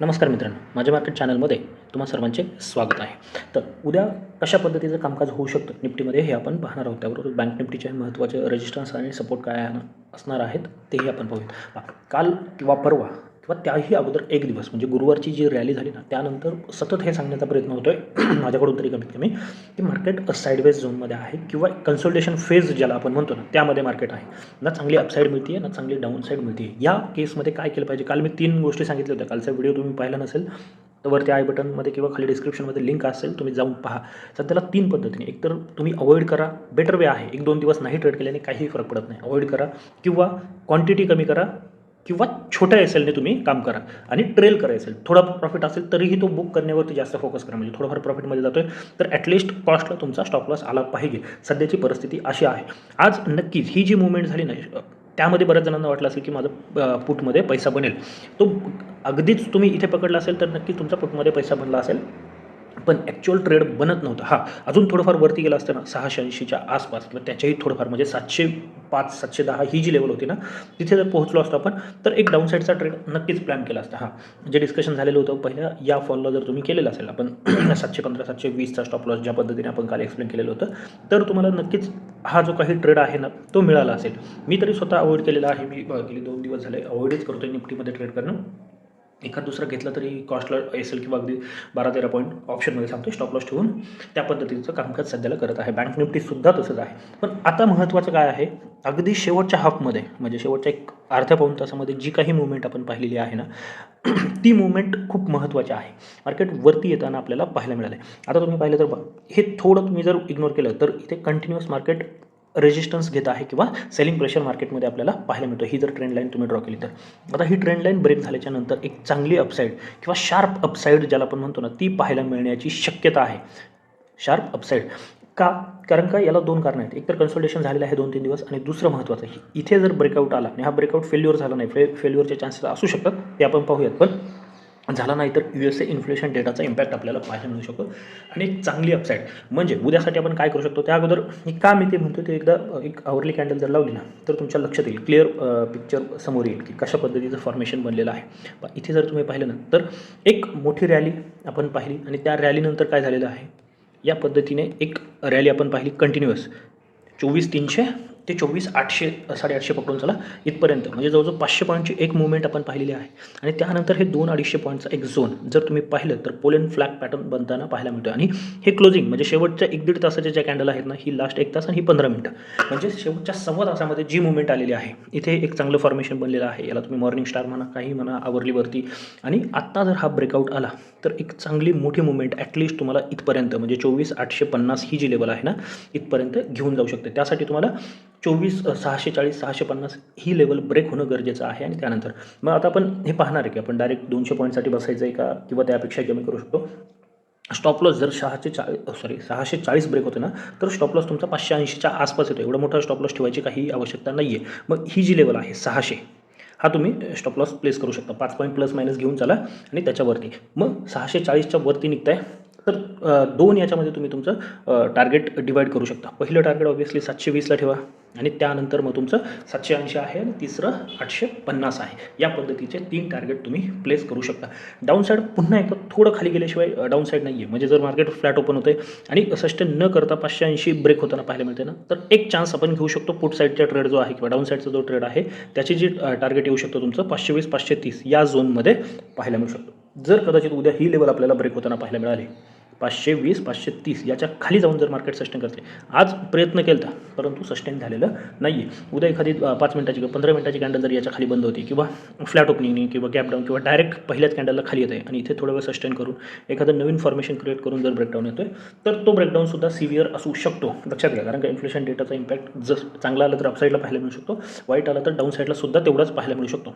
नमस्कार मित्रांनो माझ्या मार्केट चॅनलमध्ये तुम्हा सर्वांचे स्वागत आहे. तर उद्या कशा पद्धतीचं कामकाज होऊ शकतं निफ्टीमध्ये हे आपण पाहणार आहोत. त्याबरोबर बँक निफ्टीचे महत्त्वाचे रजिस्टन्स आणि सपोर्ट काय असणार आहेत तेही आपण पाहूया काल किंवा परवा किंवा त्याही अगोदर एक दिवस म्हणजे गुरुवारची जी रॅली झाली ना त्यानंतर सतत हे सांगण्याचा प्रयत्न होतो आहे माझ्याकडून तरी कमीत कमी की मार्केट साईडवेज झोनमध्ये आहे किंवा कन्सल्टेशन फेज ज्याला आपण म्हणतो ना त्यामध्ये मार्केट आहे. ना चांगली अपसाईड मिळते आहे ना चांगली डाऊनसाईड मिळते आहे या केसमध्ये काय केलं पाहिजे? काल मी तीन गोष्टी सांगितल्या होत्या. कालचा व्हिडिओ तुम्ही पाहिला नसेल तर वरती आय बटनमध्ये किंवा खाली डिस्क्रिप्शनमध्ये लिंक असेल तुम्ही जाऊन पहा. सध्याला तीन पद्धतीने एकतर तुम्ही अवॉइड करा बेटर वे आहे. एक दोन दिवस नाही ट्रेड केल्याने काहीही फरक पडत नाही. अवॉइड करा किंवा क्वांटिटी कमी करा किंवा छोट्या एस एलने तुम्ही काम करा आणि ट्रेल करा एस एल थोडा प्रॉफिट असेल तरीही तो बुक करण्यावरती जास्त फोकस करा. म्हणजे थोडंफार प्रॉफिटमध्ये जातोय तर ॲटलिस्ट कॉस्टला तुमचा स्टॉप लॉस आला पाहिजे. सध्याची परिस्थिती अशी आहे. आज नक्कीच ही जी मुवमेंट झाली ना त्यामध्ये बऱ्याच जणांना वाटलं असेल की माझं पुटमध्ये पैसा बनेल. तो अगदीच तुम्ही इथे पकडला असेल तर नक्की तुमचा पुटमध्ये पैसा बनला असेल. पण ॲक्च्युअल ट्रेड बनत नव्हता. हा अजून थोडंफार वरती गेलं असतं ना सहाशे ऐंशीच्या आसपास किंवा त्याच्याही थोडंफार म्हणजे सातशे पाच सातशे दहा ही जी लेवल होती ना तिथे जर पोहोचलो असतो आपण तर एक डाऊनसाईडचा ट्रेड नक्कीच प्लॅन केला असता. हा जे डिस्कशन झालेलं होतं पहिल्या या फॉलला जर तुम्ही केलेलं असेल आपण सातशे पंधरा सातशे वीसचा स्टॉप लॉस ज्या पद्धतीने आपण काल एक्सप्लेन केलेलं होतं तर तुम्हाला नक्कीच हा जो काही ट्रेड आहे ना तो मिळाला असेल. मी तरी स्वतः अवॉइड केलेला आहे. मी गेले दोन दिवस झाले अवॉइडच करतो आहे निफ्टीमध्ये ट्रेड करणं. एखाद दुसरा घेतलं तरी कॉस्टला असेल किंवा अगदी बारा तेरा पॉईंट ऑप्शनमध्ये सांगतो स्टॉप लॉस ठेवून त्या पद्धतीचं कामकाज सध्याला करत आहे. बँक निफ्टीसुद्धा तसंच आहे. पण आता महत्त्वाचं काय आहे? अगदी शेवटच्या हाफमध्ये म्हणजे शेवटच्या एक अर्ध्या पाऊण तासामध्ये जी काही मुवमेंट आपण पाहिलेली आहे ना ती मुवमेंट खूप महत्त्वाची आहे. मार्केट वरती येताना आपल्याला पाहायला मिळालं आहे आता तुम्ही पाहिलं तर हे थोडं तुम्ही जर इग्नोर केलं तर इथे कंटिन्युअस मार्केट रेजिस्टन्स घेत आहे किंवा सेलिंग प्रेशर मार्केटमध्ये आपल्याला पाहायला मिळतो. ही जर ट्रेंड लाईन तुम्ही ड्रॉ केली तर. आता ही ट्रेंड लाईन ब्रेक झाल्याच्यानंतर एक चांगली अपसाईड किंवा शार्प अपसाईड ज्याला आपण म्हणतो ना ती पाहायला मिळण्याची शक्यता आहे. शार्प अपसाईड का? कारण का? याला दोन कारणं आहेत. एक तर कन्सल्टेशन झालेलं आहे दोन तीन दिवस आणि दुसरं महत्त्वाचं इथे जर ब्रेकआउट आला आणि हा ब्रेकआउट फेल्युअर झाला नाही फे फेल्युअरचे चान्सेस असू शकतात ते आपण पाहूयात. पण झाला नाही तर यू एस ए इन्फ्लेशन डेटाचा इम्पॅक्ट आपल्याला पाहायला मिळू शकतो. आणि एक चांगली अपसाईड म्हणजे उद्यासाठी आपण काय करू शकतो? त्या अगोदर मी का मी ते म्हणतो ते एकदा एक आवरली कॅन्डल जर लावली ना तर तुमच्या लक्षात येईल. क्लिअर पिक्चर समोर येईल की कशा पद्धतीचं फॉर्मेशन बनलेलं आहे. इथे जर तुम्ही पाहिलं ना तर एक मोठी रॅली आपण पाहिली आणि त्या रॅलीनंतर काय झालेलं आहे? या पद्धतीने एक रॅली आपण पाहिली कंटिन्युअस चोवीस तीनशे ते चोवीस आठशे साडेआठशे पकडून चला इथपर्यंत. म्हणजे जवळजवळ पाचशे पॉईंटची एक मुवमेंट आपण पाहिलेली आहे. आणि त्यानंतर हे दोन अडीचशे पॉईंटचा एक झोन जर तुम्ही पाहिलं तर पोलियन फ्लॅग पॅटर्न बनताना पाहायला मिळतो आणि हे क्लोजिंग म्हणजे शेवटच्या एक दीड तासाच्या ज्या कॅन्डल आहेत ना ही लास्ट एक तास आणि ही पंधरा मिनटं म्हणजे शेवटच्या सव्वा तासामध्ये जी मुवमेंट आलेली आहे इथे एक चांगलं फॉर्मेशन बनलेलं आहे. याला तुम्ही मॉर्निंग स्टार म्हणा काही म्हणा आवरलीवरती. आणि आत्ता जर हा ब्रेकआउट आला तर एक चांगली मोठी मुवमेंट ॲटलिस्ट तुम्हाला इथपर्यंत म्हणजे चोवीस आठशे पन्नास ही जी लेवल आहे ना इथपर्यंत घेऊन जाऊ शकते. त्यासाठी तुम्हाला चोवीस सहाशे चाळीस सहाशे पन्नास ही लेवल ब्रेक होणं गरजेचं आहे. आणि त्यानंतर मग आता आपण हे पाहणार आहे की आपण डायरेक्ट दोनशे पॉईंटसाठी बसायचं आहे का? किंवा त्यापेक्षा कमी करू शकतो. स्टॉप लॉस जर सहाशे चाळीस सॉरी सहाशे चाळीस ब्रेक होते ना तर स्टॉप लॉस तुमचा पाचशे ऐंशीच्या आसपास येतो. एवढा मोठा स्टॉप लॉस ठेवायची काही आवश्यकता नाही आहे मग ही जी लेवल आहे सहाशे हा तुम्ही स्टॉप लॉस प्लेस करू शकता. पाच पॉईंट प्लस मायनस घेऊन चला आणि त्याच्यावरती. मग सहाशे चाळीसच्या वरती निघताय. तर दोन याच्यामध्ये तुम्ही तुमचं टार्गेट डिवाईड करू शकता. पहिलं टार्गेट ऑब्व्हियसली सातशे वीसला ठेवा आणि त्यानंतर मग तुमचं सातशे ऐंशी आहे आणि तिसरं आठशे पन्नास आहे. या पद्धतीचे तीन टार्गेट तुम्ही प्लेस करू शकता. डाऊन साईड पुन्हा एकदा थोडं खाली गेल्याशिवाय डाऊन साईड नाही आहे म्हणजे जर मार्केट फ्लॅट ओपन होते आणि सस्टेन न करता पाचशे ऐंशी ब्रेक होताना पाहायला मिळते ना तर एक चान्स आपण घेऊ शकतो पुट साईडचा ट्रेड जो आहे किंवा डाऊन साईडचा जो ट्रेड आहे त्याची जी टार्गेट येऊ शकतो तुमचं पाचशे वीस पाचशे तीस या झोनमध्ये पाहायला मिळू शकतो. जर कदाचित उद्या ही लेवल आपल्याला ब्रेक होताना पाहायला मिळाली पाचशे वीस पाचशे तीस याच्या खाली जाऊन जर मार्केट सस्टेन करते आज प्रयत्न केला परंतु सस्टेन झालेलं नाही आहे उद्या एखादी पाच मिनिटाची किंवा पंधरा मिनिटाची कॅन्डल जर याच्या खाली बंद होती किंवा फ्लॅट ओपनिंगने किंवा गॅप डाऊन किंवा डायरेक्ट पहिल्याच कॅन्डलला खाली येते आणि इथे थोडा वेळ सस्टेन करून एखादं नवीन फॉर्मेशन क्रिएट करून जर ब्रेकडाऊन येतोय तर तो ब्रेकडाऊनसुद्धा सिव्हिअर असू शकतो. लक्षात घ्या कारण का इन्फ्लेशन डेटाचा इम्पॅक्ट जर चांगला आला तर अपसाईडला पाहायला मिळू शकतो वाईट आला तर डाऊन साईडला सुद्धा तेवढाच पाहायला मिळू शकतो.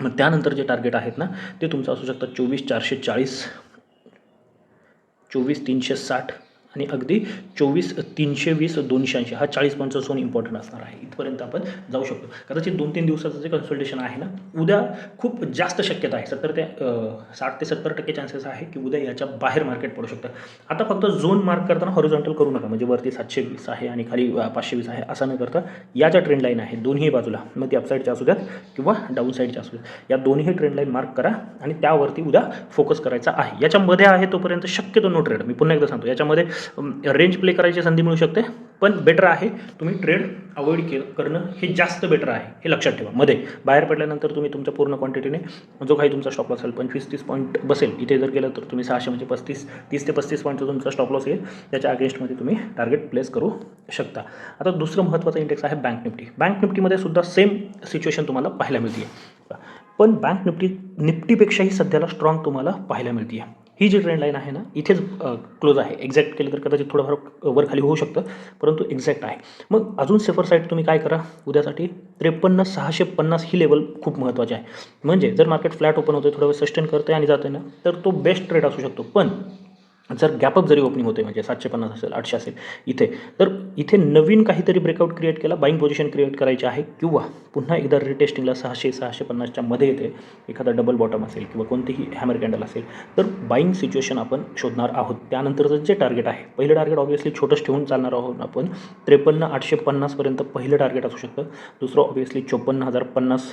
मग त्यानंतर जे टार्गेट आहेत ना ते तुमचं असू शकतं चोवीस चारशे चाळीस चोवीस तीनशे साठ. आणि अगदी चोवीस तीनशे वीस दोनशे ऐंशी हा चाळीस पॉईंटचा सोन इम्पॉर्टंट असणार आहे. इथपर्यंत आपण जाऊ शकतो. कदाचित दोन तीन दिवसाचं जे कन्सल्टेशन आहे ना उद्या खूप जास्त शक्यता आहे. सत्तर ते साठ ते सत्तर टक्के चान्सेस आहे की उद्या याच्या बाहेर मार्केट पडू शकतं. आता फक्त झोन मार्क करताना हॉरिझॉन्टल करू नका. म्हणजे वरती सातशे वीस आहे आणि खाली पाचशे वीस आहे असं न करता या ज्या ट्रेंड लाईन आहे. दोन्ही बाजूला मग ती अपसाईडच्या असू द्यात किंवा डाऊन साईडच्या असू द्यात. या दोन्ही ट्रेंड लाईन मार्क करा आणि त्यावरती उद्या फोकस करायचा आहे. याच्यामध्ये आहे तोपर्यंत शक्यतो नो ट्रेड मी पुन्हा एकदा सांगतो. याच्यामध्ये रेंज प्ले करायची संधी मिळू शकते. पण बेटर आहे तुम्ही ट्रेड अवॉइड के करणं हे जास्त बेटर आहे हे लक्षात ठेवा. मध्ये बाहेर पडल्यानंतर तुम्ही तुमच्या पूर्ण क्वांटिटीने जो काही तुमचा स्टॉप लॉस असेल पंचवीस तीस पॉईंट बसेल इथे जर गेलं तर तुम्ही सहाशे म्हणजे पस्तीस तीस ते पस्तीस पॉईंटचा तुमचा स्टॉप लॉस येईल. त्याच्या अगेन्स्टमध्ये तुम्ही टार्गेट प्लेस करू शकता. आता दुसरं महत्त्वाचं इंडेक्स आहे बँक निफ्टी बँक निफ्टीमध्ये सुद्धा सेम सिच्युएशन तुम्हाला पाहायला मिळते पण बँक निफ्टी निफ्टीपेक्षाही सध्याला स्ट्रॉंग तुम्हाला पाहायला मिळते ही जी ट्रेंड लाईन आहे ना इथेच क्लोज आहे. एक्झॅक्ट केलं तर कदाचित थोडंफार वर खाली होऊ शकतं परंतु एक्झॅक्ट आहे. मग अजून सेफर साईड तुम्ही काय करा? उद्यासाठी त्रेपन्न सहाशे पन्नास ही लेवल खूप महत्त्वाची आहे. म्हणजे जर मार्केट फ्लॅट ओपन होतं थोडं वेळ सस्टेन करतं आणि जातं ना तर तो बेस्ट ट्रेड असू शकतो. पण जर गॅपअप जरी ओपनिंग होते म्हणजे सातशे पन्नास असेल आठशे असेल इथे तर इथे नवीन काहीतरी ब्रेकआउट क्रिएट केला बाईंग पोझिशन क्रिएट करायची आहे किंवा पुन्हा एकदा रिटेस्टिंगला सहाशे सहाशे पन्नासच्या मध्ये येते एखादा डबल बॉटम असेल किंवा कोणतीही हॅमर कॅन्डल असेल तर बाईंग सिच्युएशन आपण शोधणार आहोत. त्यानंतरचं जे टार्गेट आहे पहिलं टार्गेट ऑब्वियसली छोटंच ठेवून चालणार आहोत आपण. त्रेपन्न आठशे पन्नासपर्यंत पहिलं टार्गेट असू शकतं. दुसरं ऑब्वियसली चोपन्न हजार पन्नास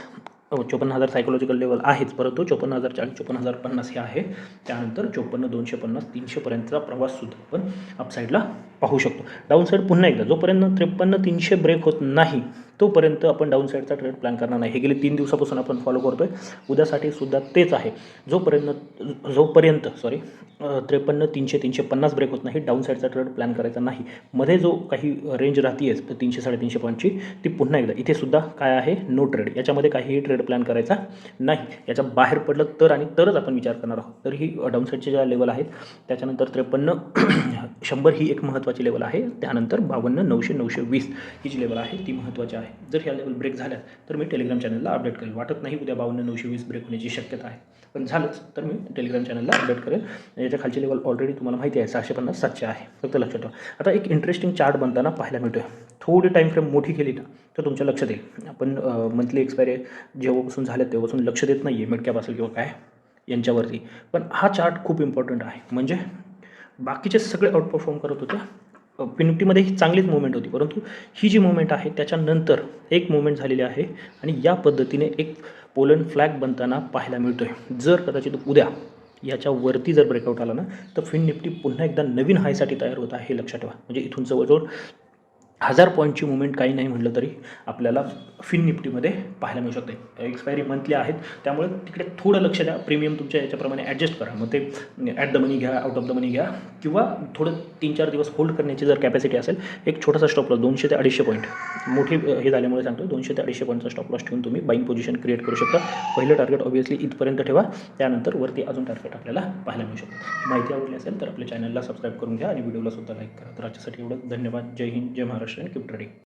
हो, चोपन्न हजार सायकोलॉजिकल लेवल आहेच परंतु चोपन्न हजार चाळीस चोपन्न हजार पन्नास हे आहे. त्यानंतर चोपन्न दोनशे पन्नास तीनशेपर्यंतचा प्रवाससुद्धा आपण अपसाईडला पाहू शकतो. डाऊन साईड पुन्हा एकदा जोपर्यंत त्रेपन्न तीनशे ब्रेक होत नाही तोपर्यंत आपण डाऊन साईडचा ट्रेड प्लॅन करणार नाही. हे गेले तीन दिवसापासून आपण फॉलो करतो आहे उद्यासाठी सुद्धा तेच आहे. जोपर्यंत जोपर्यंत सॉरी त्रेपन्न तीनशे तीनशे पन्नास ब्रेक होत नाही डाऊन साईडचा ट्रेड प्लॅन करायचा नाही. मध्ये जो काही रेंज राहते आहे तीनशे साडेतीनशे पॉईंटची ती पुन्हा एकदा. इथे सुद्धा काय आहे? नो ट्रेड याच्यामध्ये काहीही ट्रेड प्लॅन करायचा नाही. याच्या बाहेर पडलं तर आणि तरच आपण विचार करणार आहोत. तर ही डाऊन साईडचे ज्या लेवल आहेत त्याच्यानंतर त्रेपन्न शंभर ही एक महत्त्वाची लेवल आहे. त्यानंतर बावन्न नऊशे नऊशे वीस ही जी लेवल आहे ती महत्त्वाची आहे. जर ह्या लेवल ब्रेक झाल्या तर मी टेलिग्राम चॅनलला अपडेट करेल. वाटत नाही उद्या बावन्न नऊशे वीस ब्रेक होण्याची शक्यता आहे. पण झालंच तर मी टेलिग्राम चॅनलला अपडेट करेल. याच्या खालची लेवल ऑलरेडी तुम्हाला माहिती आहे सहाशे पन्नास सातशे आहे. फक्त लक्षात ठेवा. आता एक इंटरेस्टिंग चार्ट बनताना पाहायला मिळतो आहे थोडी टाईम फ्रेम मोठी केली ना तर तुमच्या लक्षात येईल आपण मंथली एक्सपायरी जेव्हापासून झाल्या तेव्हापासून लक्ष देत नाही आहे मिडकॅप असेल किंवा काय यांच्यावरती. पण हा चार्ट खूप इम्पॉर्टंट आहे. म्हणजे बाकीचे सगळे आउटपरफॉर्म करत होते. पिनिफ्टीमध्ये ही चांगलीच मुवमेंट होती. परंतु ही जी मुवमेंट आहे त्याच्यानंतर एक मुवमेंट झालेली आहे आणि या पद्धतीने एक पोलंड फ्लॅग बनताना पाहायला मिळतो आहे जर कदाचित उद्या याच्यावरती जर ब्रेकआउट आला ना तर फिन निफ्टी पुन्हा एकदा नवीन हायसाठी तयार होत आहे हे लक्षात ठेवा. म्हणजे इथून जवळजवळ हजार पॉईंटची मुवमेंट काही नाही म्हटलं तरी आपल्याला फिन निफ्टीमध्ये पाहायला मिळू शकते. एक्सपायरी मंथली आहेत. त्यामुळे तिकडे थोडं लक्ष द्या. प्रीमियम तुमच्या याच्याप्रमाणे ॲडजस्ट करा. मग ते ॲट द मनी घ्या आउट ऑफ द मनी घ्या. किंवा थोडं तीन चार दिवस होल्ड करण्याची जर कॅपॅसिटी असेल एक छोटासा स्टॉप लॉस दोनशे ते अडीचशे पॉईंट मोठी हे झाल्यामुळे सांगतो दोनशे ते अडीचशे पॉईंटचा स्टॉप लॉस ठेवून तुम्ही बाईंग पोझिशन क्रिएट करू शकता. पहिलं टार्गेट ऑब्वियसली इथपर्यंत ठेवा. त्यानंतर वरती अजून टार्गेट आपल्याला पाहायला मिळू शकतं. माहिती आवडली असेल तर आपल्या चॅनलला सबस्क्राईब करून घ्या आणि व्हिडिओला सुद्धा लाईक करा. तर आजच्यासाठी एवढं. धन्यवाद. जय हिंद. जय महाराष्ट्र. Russian crypto trading.